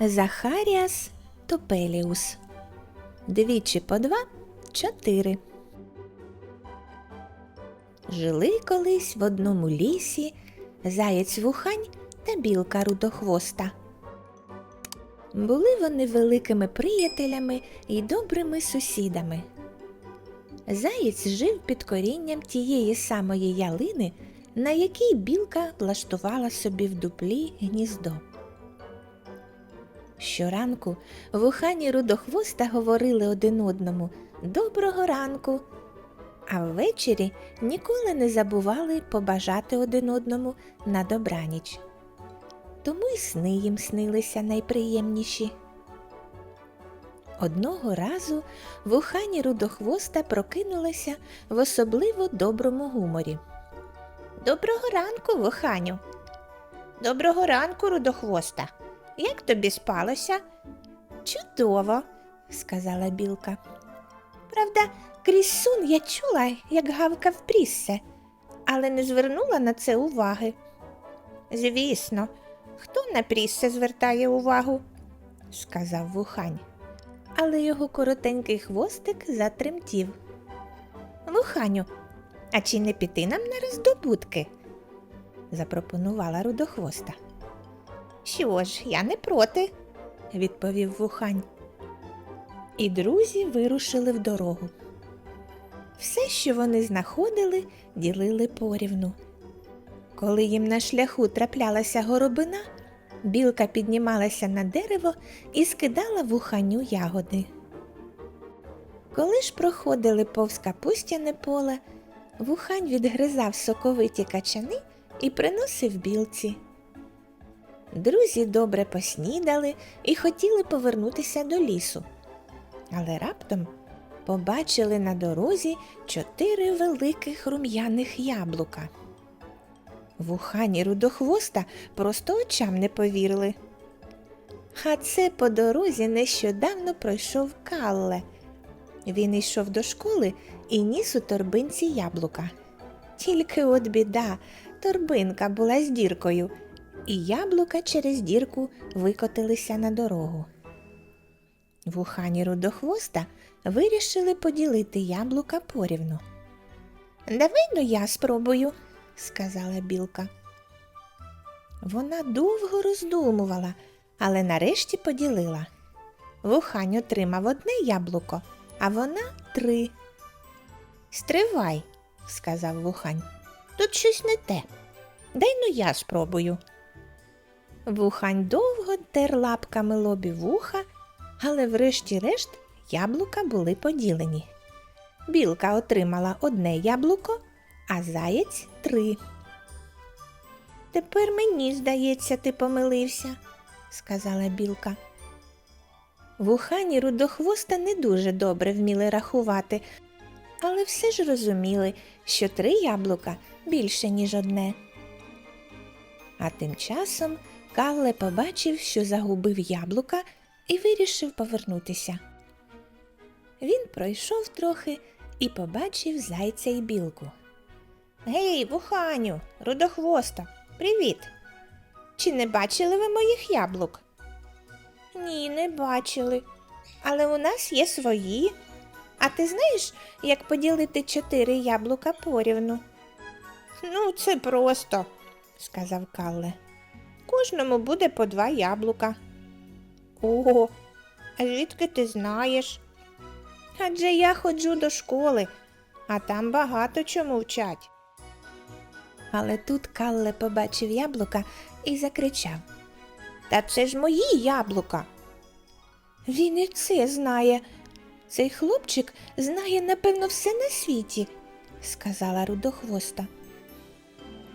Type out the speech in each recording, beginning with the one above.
Захаріас Топеліус. Двічі по два чотири. Жили колись в одному лісі заєць вухань та білка рудохвоста. Були вони великими приятелями і добрими сусідами. Заєць жив під корінням тієї самої ялини, на якій білка влаштувала собі в дуплі гніздо. Щоранку вухані рудохвоста говорили один одному Доброго ранку, а ввечері ніколи не забували побажати один одному на добраніч. Тому й сни їм снилися найприємніші. Одного разу вухані рудохвоста прокинулася в особливо доброму гуморі. Доброго ранку, вуханю. Доброго ранку, рудохвоста. Як тобі спалося? Чудово, сказала білка. Правда, крізь сон я чула, як гавкав пріссе, але не звернула на це уваги. Звісно, хто на пріссе звертає увагу? сказав вухань, але його коротенький хвостик затремтів. Вуханю, а чи не піти нам на роздобутки? запропонувала рудохвоста. Що ж, я не проти, відповів вухань. І друзі вирушили в дорогу. Все, що вони знаходили, ділили порівну. Коли їм на шляху траплялася горобина, білка піднімалася на дерево і скидала вуханю ягоди. Коли ж проходили повз капустяне поле, вухань відгризав соковиті качани і приносив білці. Друзі добре поснідали і хотіли повернутися до лісу. Але раптом побачили на дорозі чотири великих рум'яних яблука. Вухані рудохвоста просто очам не повірили. А це по дорозі нещодавно пройшов Калле. Він йшов до школи і ніс у торбинці яблука. Тільки от біда, торбинка була з діркою, і яблука через дірку викотилися на дорогу. Вухані рудохвоста вирішили поділити яблука порівну. Давай ну я спробую, сказала білка. Вона довго роздумувала, але нарешті поділила. Вухань отримав одне яблуко, а вона три. Стривай, сказав вухань. Тут щось не те. Дай ну я спробую. Вухань довго тер лапками лобі вуха, але врешті-решт яблука були поділені. Білка отримала одне яблуко, а заєць три. Тепер мені, здається, ти помилився, сказала білка. Вухані рудохвоста не дуже добре вміли рахувати, але все ж розуміли, що три яблука більше, ніж одне. А тим часом Калле побачив, що загубив яблука, і вирішив повернутися. Він пройшов трохи і побачив зайця й білку. Гей, вуханю, рудохвоста, привіт. Чи не бачили ви моїх яблук? Ні, не бачили. Але у нас є свої. А ти знаєш, як поділити чотири яблука порівну? Ну, це просто, сказав Калле. Кожному буде по два яблука. Ого, а звідки ти знаєш? Адже я ходжу до школи, а там багато чому вчать. Але тут Калле побачив яблука і закричав Та це ж мої яблука. Він і це знає. Цей хлопчик знає, напевно, все на світі, сказала рудохвоста.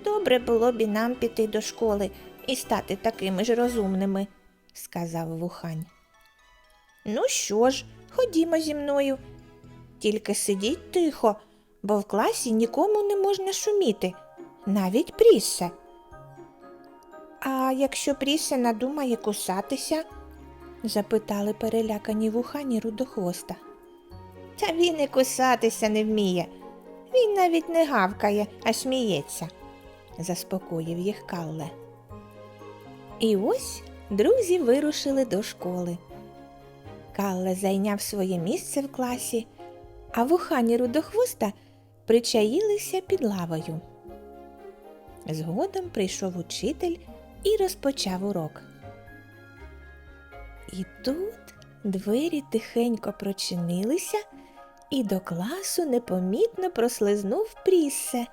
Добре було б і нам піти до школи і стати такими ж розумними, сказав вухань. Ну що ж, ходімо зі мною. Тільки сидіть тихо, бо в класі нікому не можна шуміти, навіть пріссе. А якщо пріссе надумає кусатися? запитали перелякані вухані рудохвоста. Та він і кусатися не вміє. Він навіть не гавкає, а сміється, заспокоїв їх Калле. І ось друзі вирушили до школи. Калле зайняв своє місце в класі, а вухані рудохвоста причаїлися під лавою. Згодом прийшов учитель і розпочав урок. І тут двері тихенько прочинилися, і до класу непомітно прослизнув пріссе.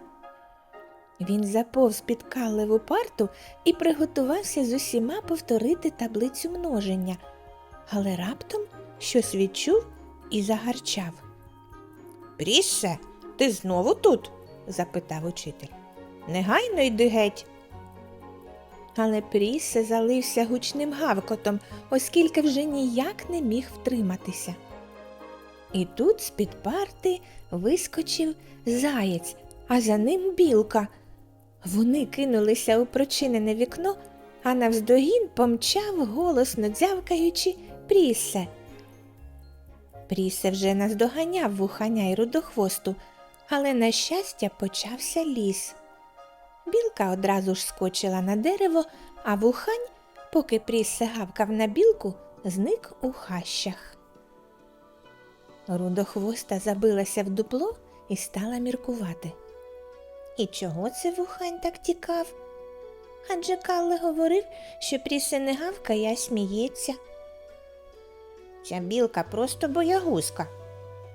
Він заповз під калеву парту і приготувався з усіма повторити таблицю множення, але раптом щось відчув і загарчав. Пріссе, ти знову тут? запитав учитель. Негайно йди геть. Але Пріссе залився гучним гавкотом, оскільки вже ніяк не міг втриматися. І тут з-під парти вискочив заєць, а за ним білка. Вони кинулися у прочинене вікно, а навздогін помчав, голосно дзявкаючи, Прісе. Прісе вже наздоганяв вуханя й рудохвосту, але, на щастя, почався ліс. Білка одразу ж скочила на дерево, а вухань, поки Пріссе гавкав на білку, зник у хащах. Рудохвоста забилася в дупло і стала міркувати. І чого це вухань так тікав? Адже Калле говорив, що Прісе не гавкає, а сміється. Ця білка просто боягузка,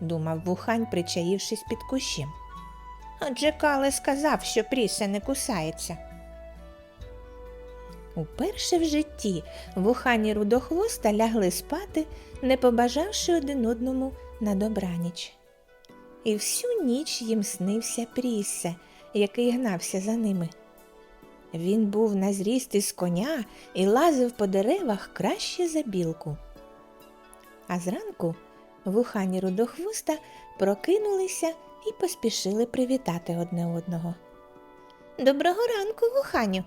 думав вухань, причаївшись під кущем. Адже Кале сказав, що Прісе не кусається. Уперше в житті вухань і рудохвоста лягли спати, не побажавши один одному на добраніч. І всю ніч їм снився Пріссе, який гнався за ними. Він був на зріст із коня і лазив по деревах краще за білку. А зранку вухані рудохвоста прокинулися і поспішили привітати одне одного. Доброго ранку, вуханю.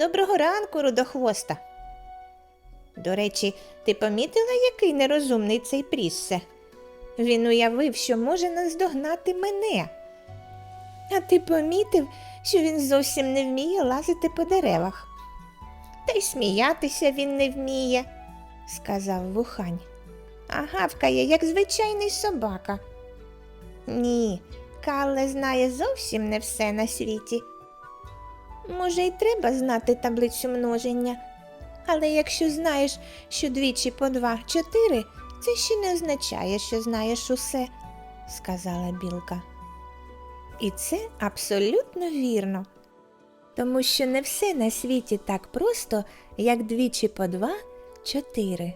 Доброго ранку, рудохвоста. До речі, ти помітила, який нерозумний цей пріссе? Він уявив, що може наздогнати мене. А ти помітив, що він зовсім не вміє лазити по деревах. Та й сміятися він не вміє, сказав вухань. А гавкає, як звичайний собака. Ні, Калле знає зовсім не все на світі. Може, й треба знати таблицю множення, але якщо знаєш, що двічі по два чотири, це ще не означає, що знаєш усе, сказала білка. І це абсолютно вірно, тому що не все на світі так просто, як двічі по два чотири.